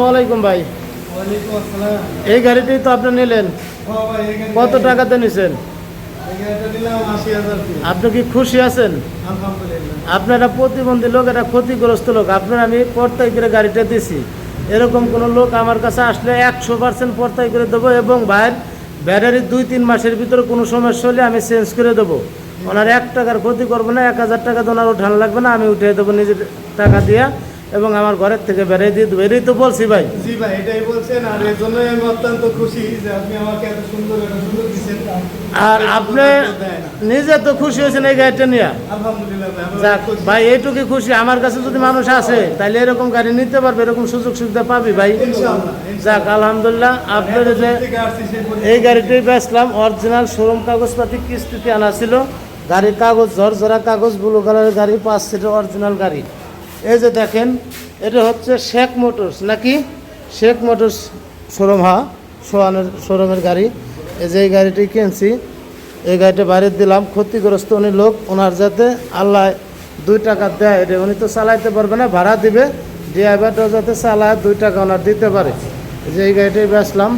আসসালামু আলাইকুম ভাই এই গাড়িটি তো আপনি নিলেন। কত টাকাতে নিছেন? আপনি কি খুশি আছেন? আপনারা প্রতিবন্ধী লোক এটা ক্ষতিগ্রস্ত লোক। আপনার আমি পর্তাই করে গাড়িটা দিছি। এরকম কোনো লোক আমার কাছে আসলে একশো পার্সেন্ট পর্তাই করে দেবো এবং ভাইয়ের ব্যাটারি দুই তিন মাসের ভিতরে কোনো সমস্যা হলে আমি চেঞ্জ করে দেবো। ওনার এক টাকার ক্ষতি করব না এক হাজার টাকা তো ওনার উঠানো লাগবে না আমি উঠিয়ে দেবো নিজের টাকা দিয়া। এবং আমার ঘরের থেকে বেরিয়ে দিয়ে বেরিয়ে তো বলছি ভাই। জি ভাই এটাই বলছেন। আর এর জন্যই আমি অত্যন্ত খুশি যে আপনি আমাকে এত সুন্দর এত সুন্দর দিচ্ছেন। আর আপনি নিজে তো খুশি হয়েছেন এই গাড়িটা নিয়ে। আলহামদুলিল্লাহ ভাই এইটুকু খুশি। আমার কাছে যদি মানুষ আসে তাহলে এরকম গাড়ি নিতে পারবে এরকম সুযোগ সুবিধা পাবি ভাই। যাক আলহামদুলিল্লাহ আপনার যে। এই গাড়িটাই বেচলাম অরিজিনাল শোরুম কাগজপাতি কিস্তিতে আনা ছিল। গাড়ির কাগজ ঝরঝরা কাগজ ব্লু কালারের গাড়ি পাঁচ সিটের অরিজিনাল গাড়ি। এই যে দেখেন, এটা হচ্ছে শেখ মোটরস, নাকি? শেখ মোটরস শোরুম হা সোহানের শোরুমের গাড়ি। এই যে এই গাড়িটি কিনছি, এই গাড়িটা বাইরে দিলাম। ক্ষতিগ্রস্ত উনি লোক, ওনার যাতে আল্লাহ দুই টাকা দেয়, এটা উনি তো চালাইতে পারবে না, ভাড়া দিবে। ড্রাইভারটাও যাতে চালায়, দুই টাকা ওনার দিতে পারে। যে এই গাড়িটাই বেচলাম।